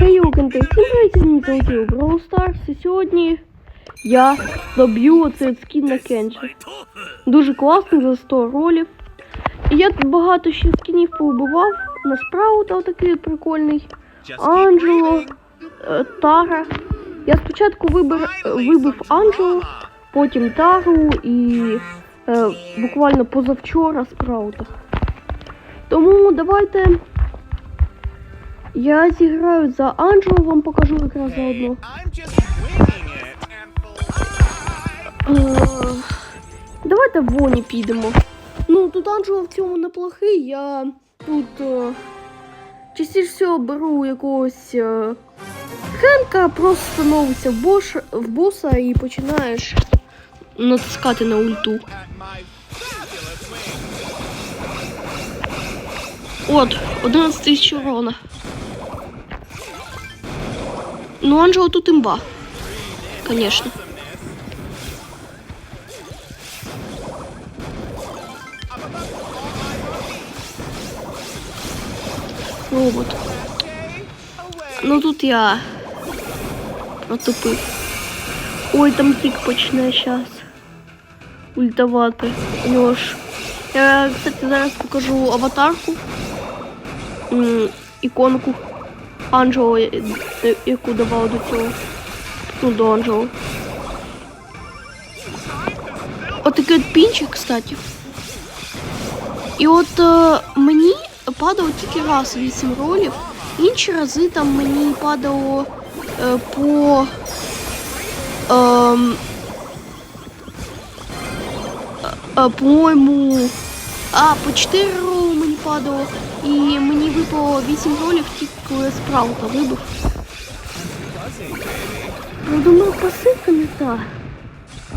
Хаюкенти, всім привіт, з ним Золотий Brawl Stars, і сьогодні я доб'ю оцей скін на Кенджі. Дуже класний, за 100 ролів. І я багато ще скінів поубивав. На Спраута такий прикольний. Анджело, е, Тара. Я спочатку вибір, вибив Анджело, потім Тару і е, буквально позавчора Спраута. Тому давайте я зіграю за Анджело, вам покажу якраз заодно. Е, Давайте в Воні підемо. Ну, тут Анджело в цьому неплохий, я тут е, частіше всього беру якогось е, Хенка, просто становишся в, бош, в боса і починаєш натискати на ульту. От, 11 тисяч урона. Ну, Анджело тут імба. Конечно. Робот. Ну тут я протупив. Ой, там тік почне зараз. Ультавати. У нього ж. Я, кстати, зараз покажу аватарку. М, іконку Анджело, я- я- яку давав до цього. Ну, до Анджело. От такий от пінчик, кстати. І от е, мені падало тільки раз 8 ролів. Інші рази там мені падало е, по. ем, е, е, по-моєму. А, по 4 роли мені падало. І мені випало 8 ролів тільки коли я спраута вибив. Ну, думаю, посилка не та.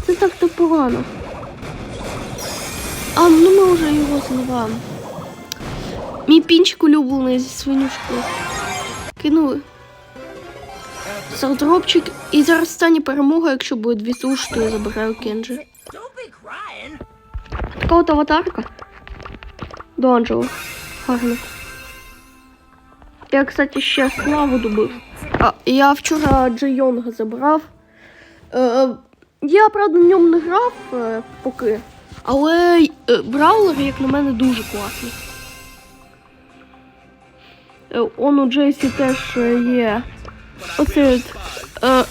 Це так то погано. А, ну ми вже його зливаємо. Мій пінчик улюблений зі свинюшкою. Кинули. Сардропчик. І зараз стане перемога, якщо буде дві суші, то я забираю Кенджі. Така от аватарка. До Анджело. Гарно. Я, кстати, ще славу добив. А, я вчора Джейонга забрав. Е, я, правда, в ньому не грав е, поки. Але е, браулер, як на мене, дуже класний. Е, он у Джейсі теж е, є. Оце. Е,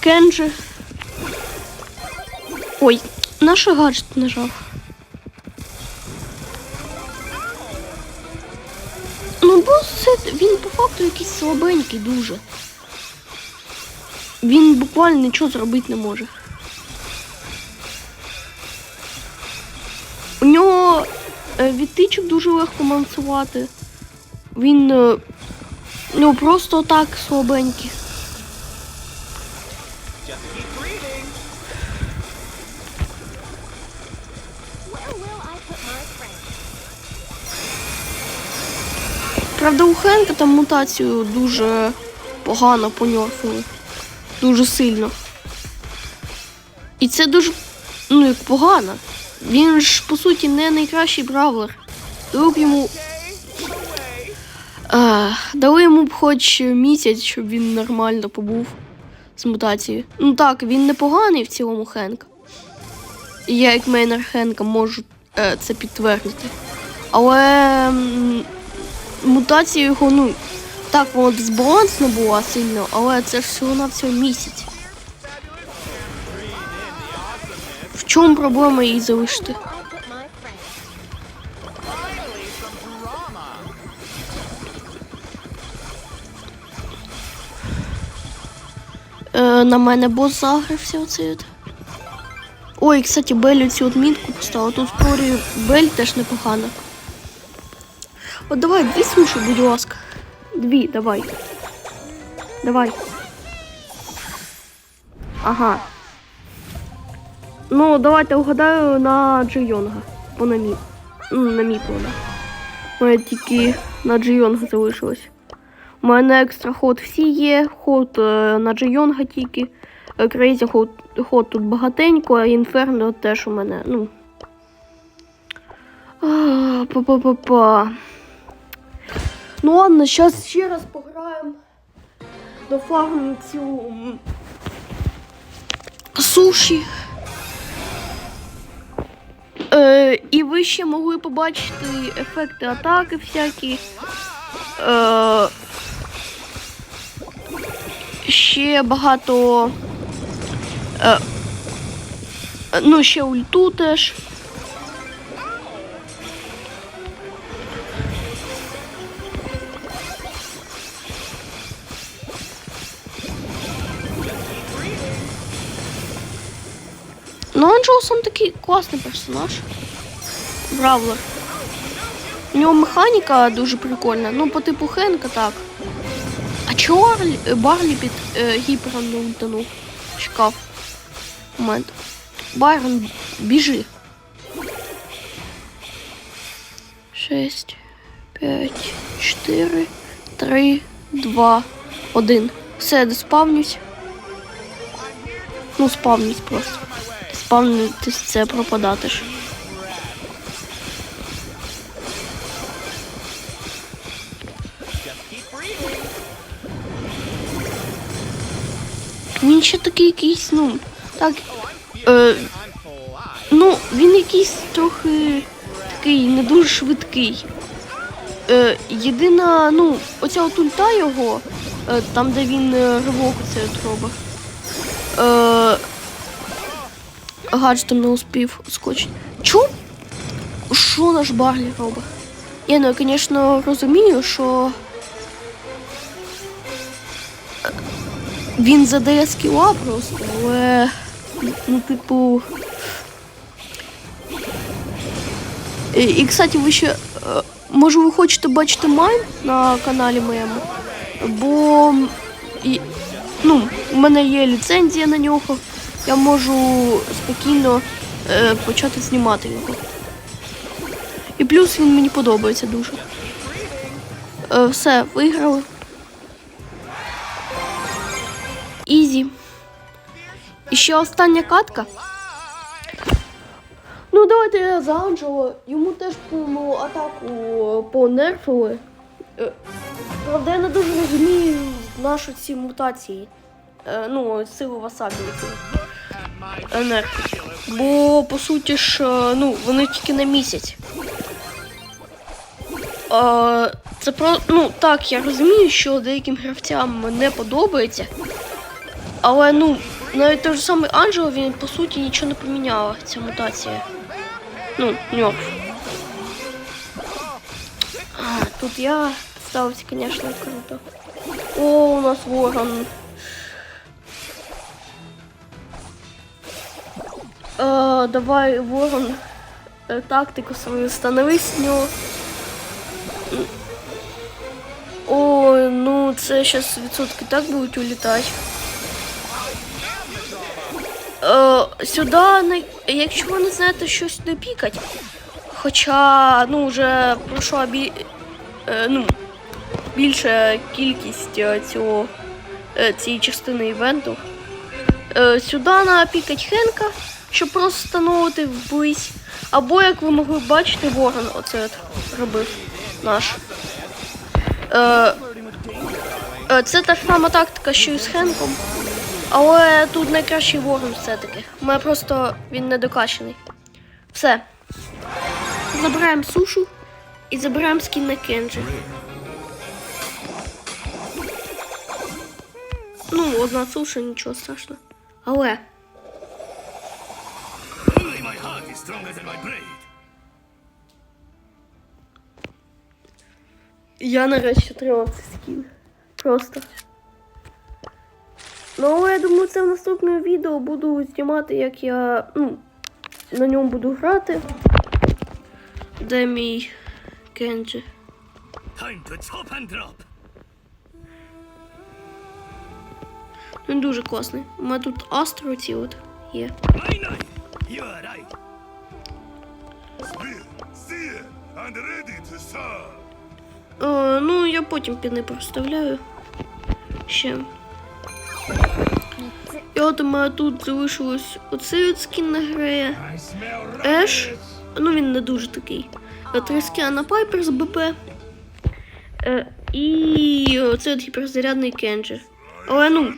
Кенджі. Ой, наш гаджет нажав. Бос він по факту якийсь слабенький дуже. Він буквально нічого зробити не може. У нього е, відтичок дуже легко мансувати. Він ну просто так слабенький. Правда, у Хенка там мутацію дуже погано поньорфили. Дуже сильно. І це дуже ну як погано. Він ж по суті не найкращий бравлер. Дали йому. А, дали йому б хоч місяць, щоб він нормально побув з мутацією. Ну так, він непоганий в цілому Хенк. Я, як мейнер Хенка, можу е, це підтвердити. Але м, його, ну, так, вона дисбалансна була сильно, але це ж всього на всього місяць. В чому проблема її залишити? Е, на мене бос загрився оцей от. Ой, кстати, Беллю цю от мітку поставила. Тут в Бель теж непогано. От давай, дві суші, будь ласка. Дві, давай. Давай. Ага. Ну, давайте угадаю на Джейонга. Бо на мі. На мі да. У мене тільки на Джейонга залишилось. У мене екстра ход всі є, ход е, на Джейонга тільки. Крейзі ход, ход тут багатенько, а інферно теж у мене. Ну. Па-па-па-па. Ну ладно, зараз ще раз пограємо до фарму цю суші. Е, і ви ще могли побачити ефекти атаки всякі. Е, ще багато. Е, ну, ще ульту теж. Сам такий класний персонаж. Бравлер. У нього механіка дуже прикольна. Ну, по типу Хенка так. А чого Барлі під е, гіпером не ультанув? Чекав. Момент. Байрон, біжи. Шесть, п'ять, чотири, три, два, один. Все, доспавнюсь. Ну, спавнюсь просто. Спавнитись це пропадати ж. Він ще такий якийсь, ну, так. Е, ну, він якийсь трохи такий не дуже швидкий. Е, єдина, ну, оця от ульта його, е, там, де він е, ривок це робить. Е, гаджетом не успів скочити. Чу? Що наш Барлі робить? Я, ну, я, звісно, розумію, що він задає скіла просто, але, ну, типу. І, і, кстати, ви ще, е, може, ви хочете бачити майн на каналі моєму, бо і, ну, у мене є ліцензія на нього, я можу спокійно е, почати знімати його. І плюс він мені подобається дуже. Е, все, виграли. Ізі. І ще остання катка. Ну, давайте я за Анджело. Йому теж повну атаку понерфили. Е, Правда, я не дуже розумію наші ці мутації. Е, Ну, силу васабі. Енерг. Бо по суті ж, е, ну, вони тільки на місяць. Е, Це про. Ну, так, я розумію, що деяким гравцям не подобається. Але ну, навіть той же самий Анджело, він по суті нічого не поміняла, ця мутація. Ну, ньорф. А, тут я ставився, звісно, круто. О, у нас ворон. Е, давай, ворон, е, тактику свою становись нього. Ой, ну це зараз відсотки так будуть улітати. Е, сюди, не, якщо ви не знаєте, що сюди пікать, хоча ну, вже пройшла бі, е, ну, більша кількість е, цього, е, цієї частини івенту. Е, сюди на пікать Хенка, щоб просто встановити вблизь. Або, як ви могли бачити, Ворон оце робив наш. Е, е, це та ж сама тактика, що і з Хенком. Але тут найкращий ворон все-таки. Мене просто він недокачаний. Все. Забираємо сушу і забираємо скін на Кенджі. Ну, одна суша, нічого страшного. Але. Is stronger than my blade. Я нарешті отримав цей скін. Просто. Ну, я думаю, це в наступному відео буду знімати, як я ну, на ньому буду грати. Де мій Кенджі? Time to chop and drop. Він дуже класний. У мене тут астро ці от є. Right. Serve. О, ну, я потім піни проставляю. Ще. І от у мене тут залишилось оцей от скін на грея. Еш. Ну він не дуже такий. Е, Три скіна на Пайпер з БП. Е, і оце от гіперзарядний Кенджі. Але ну,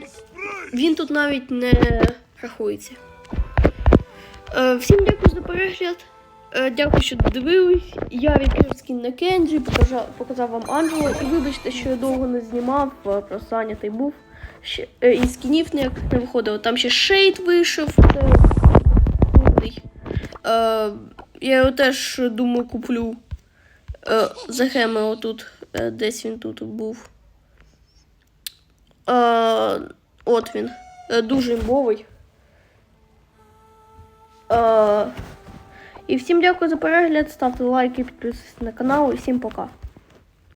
він тут навіть не рахується. Е, всім дякую за перегляд. Е, дякую, що дивились. Я відкрив скін на Кенджі, показав, вам Анджело. І вибачте, що я довго не знімав, е, просто зайнятий був. Ще, е, і скінів ніяк не виходило. Там ще шейд вийшов. Е, я його теж думаю куплю. Е, за геми отут. Е, десь він тут був. Е, от він. Е, дуже імбовий. Е, і всім дякую за перегляд. Ставте лайки, підписуйтесь на канал і всім пока.